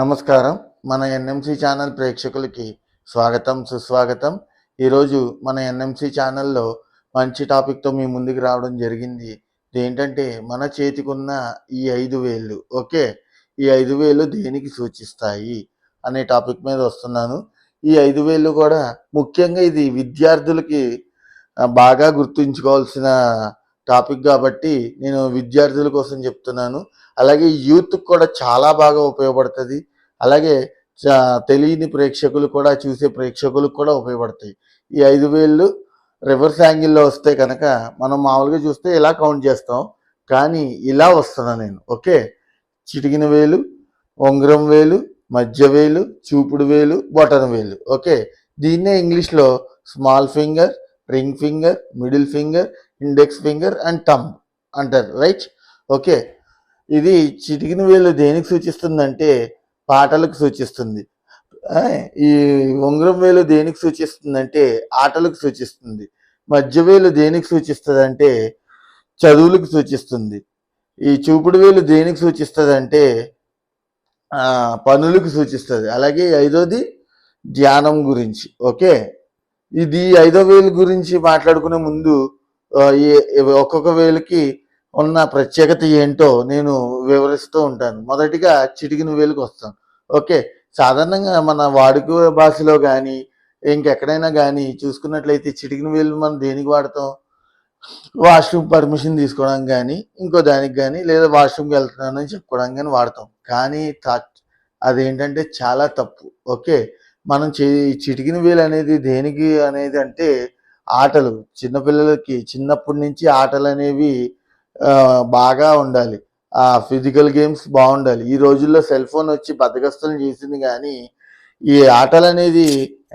నమస్కారం. మన NMC channel ప్రేక్షకులకి స్వాగతం సుస్వాగతం. ఈరోజు మన ఎన్ఎంసి ఛానల్లో మంచి టాపిక్తో మీ ముందుకు రావడం జరిగింది. ఏంటంటే మన చేతికున్న ఈ ఐదు వేలు ఓకే? ఈ ఐదు వేలు దేనికి సూచిస్తాయి అనే టాపిక్ మీద వస్తున్నాను. ఈ ఐదు వేలు కూడా ముఖ్యంగా ఇది విద్యార్థులకి బాగా గుర్తుంచుకోవాల్సిన టాపిక్ కాబట్టి నేను విద్యార్థుల కోసం చెప్తున్నాను. అలాగే యూత్ కూడా చాలా బాగా ఉపయోగపడుతుంది. అలాగే తెలియని ప్రేక్షకులు కూడా చూసే ప్రేక్షకులకు కూడా ఉపయోగపడతాయి. ఈ ఐదు వేళ్ళు రివర్స్ యాంగిల్లో వస్తే కనుక మనం మామూలుగా చూస్తే ఇలా కౌంట్ చేస్తాం. కానీ ఇలా వస్తున్నా నేను. ఓకే? చిటికిన వేలు ఉంగరం వేలు మధ్య వేలు చూపుడు వేలు బొటన వేలు. ఓకే? దీన్నే ఇంగ్లీష్లో small finger ring finger middle finger index finger and thumb అంటారు. రైట్? ఓకే? ఇది చిటికిన వేలు దేనికి సూచిస్తుందంటే పాటలకు సూచిస్తుంది. ఈ ఉంగరం వేలు దేనికి సూచిస్తుందంటే ఆటలకు సూచిస్తుంది. మధ్య వేలు దేనికి సూచిస్తుంది అంటే చదువులకు సూచిస్తుంది. ఈ చూపుడు వేలు దేనికి సూచిస్తుంది అంటే పనులకు సూచిస్తుంది. అలాగే ఐదోది ధ్యానం గురించి ఓకే? ఇది ఐదో వేలు గురించి మాట్లాడుకునే ముందు ఒక్కొక్క వేలుకి ఉన్న ప్రత్యేకత ఏంటో నేను వివరిస్తూ ఉంటాను. మొదటిగా చిటికిన వేలుకి వస్తాను ఓకే సాధారణంగా మన వాడుక భాషలో కానీ ఇంకెక్కడైనా కానీ చూసుకున్నట్లయితే చిటికిన వేలు మనం దేనికి వాడతాం? వాష్రూమ్ పర్మిషన్ తీసుకోవడం కానీ ఇంకో దానికి కానీ లేదా వాష్రూమ్కి వెళ్తున్నానని చెప్పుకోవడం కానీ వాడతాం. కానీ తా- అదేంటంటే చాలా తప్పు. ఓకే మనం చే చిటికిన వేలు అనేది దేనికి అనేది అంటే ఆటలు. చిన్నపిల్లలకి చిన్నప్పటి నుంచి ఆటలు అనేవి బాగా ఉండాలి. ఆ ఫిజికల్ గేమ్స్ బాగుండాలి. ఈ రోజుల్లో సెల్ ఫోన్ వచ్చి బద్దగస్తులు చేసింది కానీ ఈ ఆటలు అనేది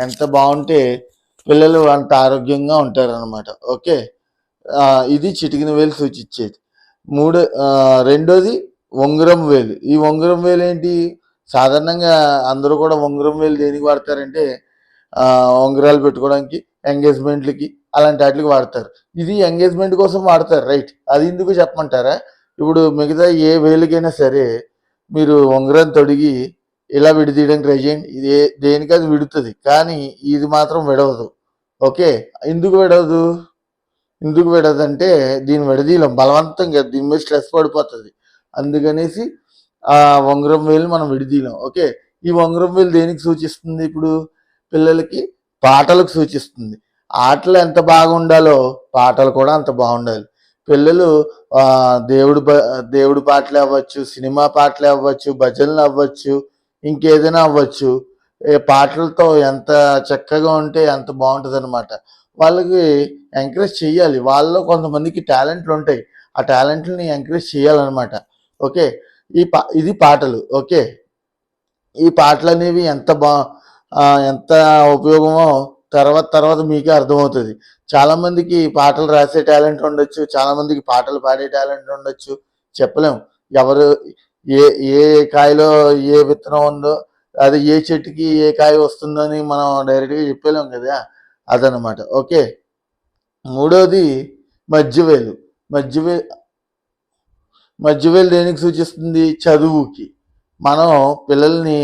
ఎంత బాగుంటే పిల్లలు అంత ఆరోగ్యంగా ఉంటారనమాట ఓకే? ఇది చిటికిన వేలు సూచించేది. మూడో రెండోది ఉంగరం వేలు. ఈ ఉంగరం వేలు ఏంటి? సాధారణంగా అందరూ కూడా ఉంగరం వేలు దేనికి వాడతారంటే ఉంగరాలు పెట్టుకోవడానికి ఎంగేజ్మెంట్లకి అలాంటి వాటికి వాడతారు. ఇది ఎంగేజ్మెంట్ కోసం వాడతారు. రైట్ అది ఎందుకు చెప్పమంటారా? ఇప్పుడు మిగతా ఏ వేలుకైనా సరే మీరు ఉంగరం తొడిగి ఇలా విడితీయడానికి ట్రై చేయండి. ఇది దేనికి అది విడుతుంది. కానీ ఇది మాత్రం విడవదు. ఓకే ఎందుకు విడవదు? ఎందుకు విడదంటే దీన్ని విడదీయలేం. బలవంతంగా దీని మీద స్ట్రెస్ పడిపోతుంది. అందుకనేసి ఆ ఉంగరం వేలు మనం విడదీయలేం. ఓకే ఈ ఉంగరం వేలు దేనికి సూచిస్తుంది ఇప్పుడు? పిల్లలకి పాటలకు సూచిస్తుంది. ఆటలు ఎంత బాగుండాలో పాటలు కూడా అంత బాగుండాలి. పిల్లలు దేవుడు దేవుడి పాటలు అవ్వచ్చు సినిమా పాటలు అవ్వచ్చు భజనలు అవ్వచ్చు ఇంకేదైనా అవ్వచ్చు. ఏ పాటలతో ఎంత చక్కగా ఉంటే ఎంత బాగుంటుంది అనమాట వాళ్ళకి ఎంకరేజ్ చేయాలి వాళ్ళలో కొంతమందికి టాలెంట్లు ఉంటాయి. ఆ టాలెంట్ని ఎంకరేజ్ చేయాలన్నమాట ఓకే? ఈ పా ఇది పాటలు. ఓకే? ఈ పాటలు అనేవి ఎంత బా ఎంత ఉపయోగమో తర్వాత తర్వాత మీకే అర్థమవుతుంది. చాలామందికి పాటలు రాసే టాలెంట్ ఉండొచ్చు చాలామందికి పాటలు పాడే టాలెంట్ ఉండొచ్చు. చెప్పలేం. ఎవరు ఏ ఏ కాయలో ఏ విత్తనం ఉందో అది ఏ చెట్టుకి ఏ కాయ వస్తుందో అని మనం డైరెక్ట్గా చెప్పలేం కదా. అదనమాట ఓకే. మూడోది మధ్యవేలు. మధ్యవే మధ్యవేలు దేనికి సూచిస్తుంది? చదువుకి. మనం పిల్లల్ని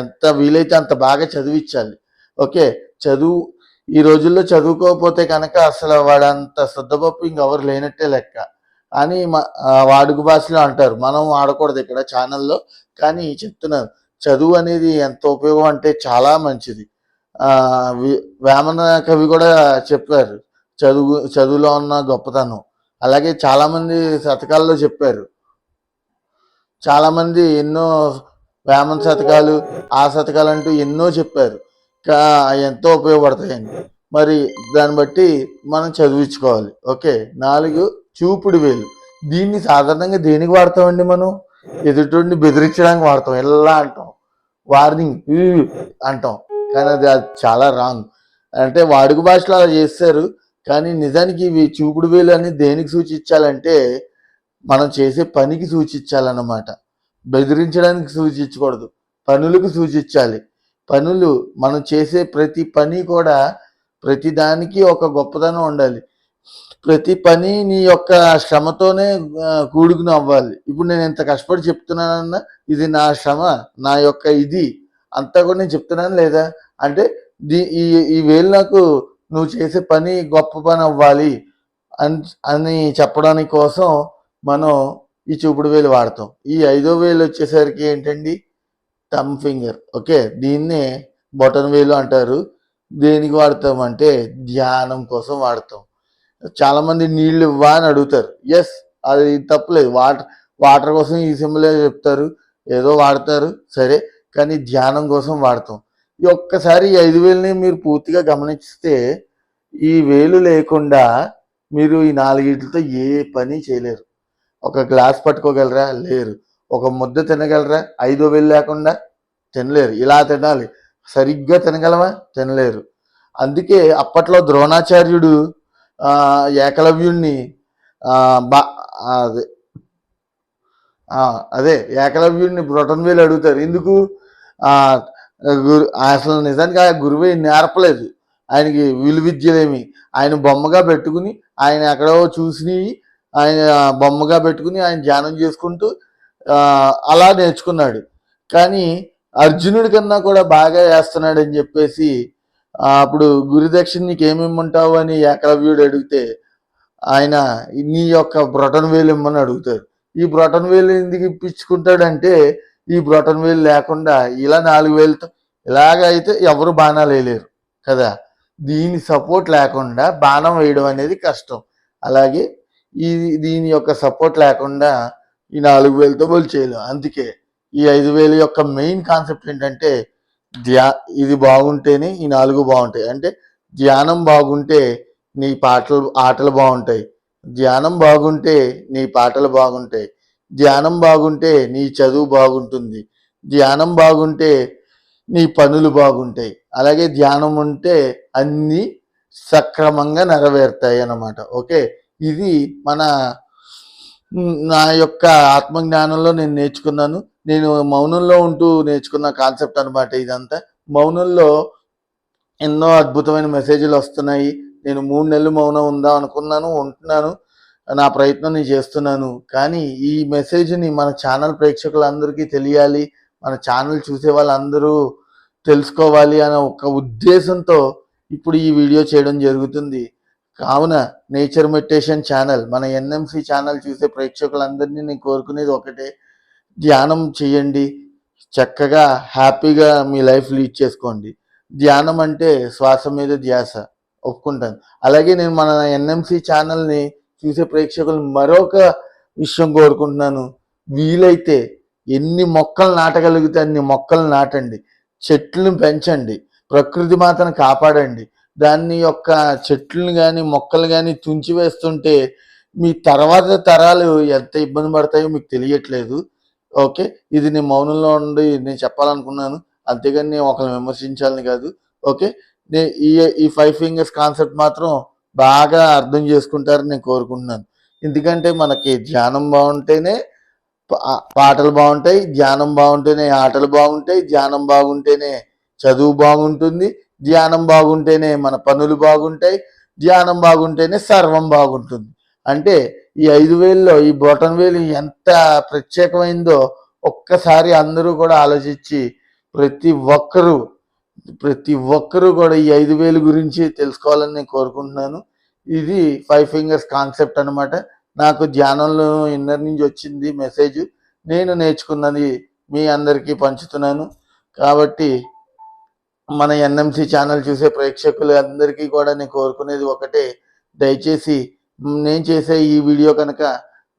ఎంత వీలైతే అంత బాగా చదివించాలి. ఓకే. చదువు ఈ రోజుల్లో చదువుకోకపోతే కనుక అసలు వాడంత శుద్ధపప్పు ఇంకెవరు లేనట్టే లెక్క. అని మా వాడుక భాషలో అంటారు. మనం ఆడకూడదు ఇక్కడ ఛానల్లో. కానీ చెప్తున్నారు. చదువు అనేది ఎంత ఉపయోగం అంటే చాలా మంచిది. వేమన కవి కూడా చెప్పారు. చదువు చదువులో ఉన్న గొప్పతనం. అలాగే చాలామంది శతకాల్లో చెప్పారు. చాలామంది ఎన్నో వేమన శతకాలు ఆ శతకాలు అంటూ ఎన్నో చెప్పారు. ఎంతో ఉపయోగపడతాయండి. మరి దాన్ని బట్టి మనం చదివించుకోవాలి. ఓకే? నాలుగు చూపుడు వేలు. దీన్ని సాధారణంగా దేనికి వాడతామండి మనం? ఎదుటి బెదిరించడానికి వాడతాం. ఎలా అంటాం? వార్నింగ్ అంటాం. కానీ అది అది చాలా రాంగ్. అంటే వాడుక భాషలో అలా చేస్తారు. కానీ నిజానికి ఇవి చూపుడు వేలు అని దేనికి సూచించాలంటే మనం చేసే పనికి సూచించాలన్నమాట. బెదిరించడానికి సూచించకూడదు. పనులకు సూచించాలి. పనులు మనం చేసే ప్రతి పని కూడా ప్రతి దానికి ఒక గొప్పతనం ఉండాలి. ప్రతి పని నీ యొక్క శ్రమతోనే కూడుకుని అవ్వాలి. ఇప్పుడు నేను ఎంత కష్టపడి చెప్తున్నానన్నా ఇది నా శ్రమ నా యొక్క ఇది. అంతా కూడా నేను చెప్తున్నాను లేదా? అంటే దీ ఈ ఈ వేలు నాకు నువ్వు చేసే పని గొప్ప పని అవ్వాలి అని అని చెప్పడానికి కోసం మనం ఈ చూపుడు వేలు వాడతాం. ఈ ఐదో వేలు వచ్చేసరికి ఏంటండి? టమ్ ఫింగర్ ఓకే దీన్నే బొటన్ వేలు అంటారు. దేనికి వాడతాం అంటే ధ్యానం కోసం వాడతాం. చాలామంది నీళ్ళు ఇవ్వా అని అడుగుతారు. ఎస్ అది తప్పలేదు. వాటర్ వాటర్ కోసం ఈ సింబలే చెప్తారు. ఏదో వాడతారు. సరే కానీ ధ్యానం కోసం వాడతాం. ఈ ఒక్కసారి ఈ ఐదు వేలని మీరు పూర్తిగా గమనిస్తే ఈ వేలు లేకుండా మీరు ఈ నాలుగిటితో ఏ పని చేయలేరు. ఒక గ్లాస్ పట్టుకోగలరా? లేరు. ఒక ముద్ద తినగలరా? ఐదో వేలు లేకుండా? తినలేరు. ఇలా తినాలి. సరిగ్గా తినగలవా? తినలేరు. అందుకే అప్పట్లో ద్రోణాచార్యుడు ఏకలవ్యుణ్ణి బా అదే అదే ఏకలవ్యుడిని బ్రొటన్ వేలు అడుగుతారు. ఎందుకు? గురు అసలు నిజానికి ఆ గురువే నేర్పలేదు ఆయనకి విలు విద్యలేమి ఆయన బొమ్మగా పెట్టుకుని ఆయన ఎక్కడో చూసినవి ఆయన బొమ్మగా పెట్టుకుని ఆయన ధ్యానం చేసుకుంటూ అలా నేర్చుకున్నాడు. కానీ అర్జునుడి కన్నా కూడా బాగా వేస్తున్నాడు అని చెప్పేసి అప్పుడు గురుదక్షిణ నీకు ఏమేమి ఉంటావు అని ఏకలవ్యుడు అడిగితే ఆయన నీ యొక్క బ్రొటన్ వేలు ఇమ్మని అడుగుతాడు ఈ బ్రొటన్ వేలు ఎందుకు ఇప్పించుకుంటాడంటే ఈ బ్రొటన్ వేలు లేకుండా ఇలా నాలుగు వేలతో ఇలాగ అయితే ఎవరు బాణాలు వేయలేరు కదా. దీని సపోర్ట్ లేకుండా బాణం వేయడం అనేది కష్టం. అలాగే ఈ దీని యొక్క సపోర్ట్ లేకుండా ఈ నాలుగు వేలతో బోల్ చేయలేం అందుకే ఈ ఐదు వేలు యొక్క మెయిన్ కాన్సెప్ట్ ఏంటంటే ధ్యా ఇది బాగుంటేనే ఈ నాలుగు బాగుంటాయి. అంటే ధ్యానం బాగుంటే నీ పాటలు ఆటలు బాగుంటాయి. ధ్యానం బాగుంటే నీ పాటలు బాగుంటాయి. ధ్యానం బాగుంటే నీ చదువు బాగుంటుంది. ధ్యానం బాగుంటే నీ పనులు బాగుంటాయి. అలాగే ధ్యానం ఉంటే అన్నీ సక్రమంగా నెరవేరుతాయి అన్నమాట. ఓకే? ఇది మన నా యొక్క ఆత్మజ్ఞానంలో నేను నేర్చుకున్నాను. నేను మౌనంలో ఉంటూ నేర్చుకున్న కాన్సెప్ట్ అనమాట ఇదంతా. మౌనంలో ఎన్నో అద్భుతమైన మెసేజ్లు వస్తున్నాయి. నేను మూడు నెలలు మౌనం ఉందా అనుకున్నాను ఉంటున్నాను. నా ప్రయత్నం నేను చేస్తున్నాను. కానీ ఈ మెసేజ్ని మన ఛానల్ ప్రేక్షకులందరికీ తెలియాలి. మన ఛానల్ చూసే వాళ్ళందరూ తెలుసుకోవాలి అనే ఒక ఉద్దేశంతో ఇప్పుడు ఈ వీడియో చేయడం జరుగుతుంది. కావున నేచర్ మెడిటేషన్ ఛానల్ మన ఎన్ఎంసి ఛానల్ చూసే ప్రేక్షకులందరినీ నేను కోరుకునేది ఒకటే. ధ్యానం చేయండి. చక్కగా హ్యాపీగా మీ లైఫ్ లీడ్ చేసుకోండి. ధ్యానం అంటే శ్వాస మీద ధ్యాస ఒప్పుకుంటాను. అలాగే నేను మన ఎన్ఎంసి ఛానల్ని చూసే ప్రేక్షకులు మరొక విషయం కోరుకుంటున్నాను. వీలైతే ఎన్ని మొక్కలు నాటగలిగితే అన్ని మొక్కలు నాటండి. చెట్లను పెంచండి. ప్రకృతి మాతను కాపాడండి. దాన్ని యొక్క చెట్లను కానీ మొక్కలు కానీ తుంచి వేస్తుంటే మీ తర్వాత తరాలు ఎంత ఇబ్బంది పడతాయో మీకు తెలియట్లేదు. ఓకే? ఇది నేను మౌనంలో ఉండి నేను చెప్పాలనుకున్నాను. అంతేగాని నేను ఒకరిని విమర్శించాలని కాదు. ఓకే? నే- ఈ ఈ ఫైవ్ ఫింగర్స్ కాన్సెప్ట్ మాత్రం బాగా అర్థం చేసుకుంటారని నేను కోరుకుంటున్నాను. ఎందుకంటే మనకి ధ్యానం బాగుంటేనే పాటలు బాగుంటాయి ధ్యానం బాగుంటేనే ఆటలు బాగుంటాయి ధ్యానం బాగుంటేనే చదువు బాగుంటుంది ధ్యానం బాగుంటేనే మన పనులు బాగుంటాయి ధ్యానం బాగుంటేనే సర్వం బాగుంటుంది. అంటే ఈ ఐదు వేల్లో ఈ బొటన్ వేలు ఎంత ప్రత్యేకమైందో ఒక్కసారి అందరూ కూడా ఆలోచించి ప్రతి ఒక్కరూ ప్రతి ఒక్కరూ కూడా ఈ ఐదు వేలు గురించి తెలుసుకోవాలని నేను కోరుకుంటున్నాను. ఇది ఫైవ్ ఫింగర్స్ కాన్సెప్ట్ అనమాట నాకు ధ్యానంలో ఇన్నర్ నుంచి వచ్చింది మెసేజ్. నేను నేర్చుకున్నది మీ అందరికీ పంచుతున్నాను. కాబట్టి మన ఎన్ఎంసి ఛానల్ చూసే ప్రేక్షకులు అందరికీ కూడా నేను కోరుకునేది ఒకటే. దయచేసి నేను చేసే ఈ వీడియో కనుక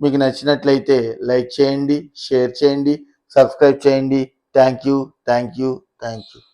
మీకు నచ్చినట్లయితే లైక్ చేయండి షేర్ చేయండి సబ్స్క్రైబ్ చేయండి. Thank you thank you thank you.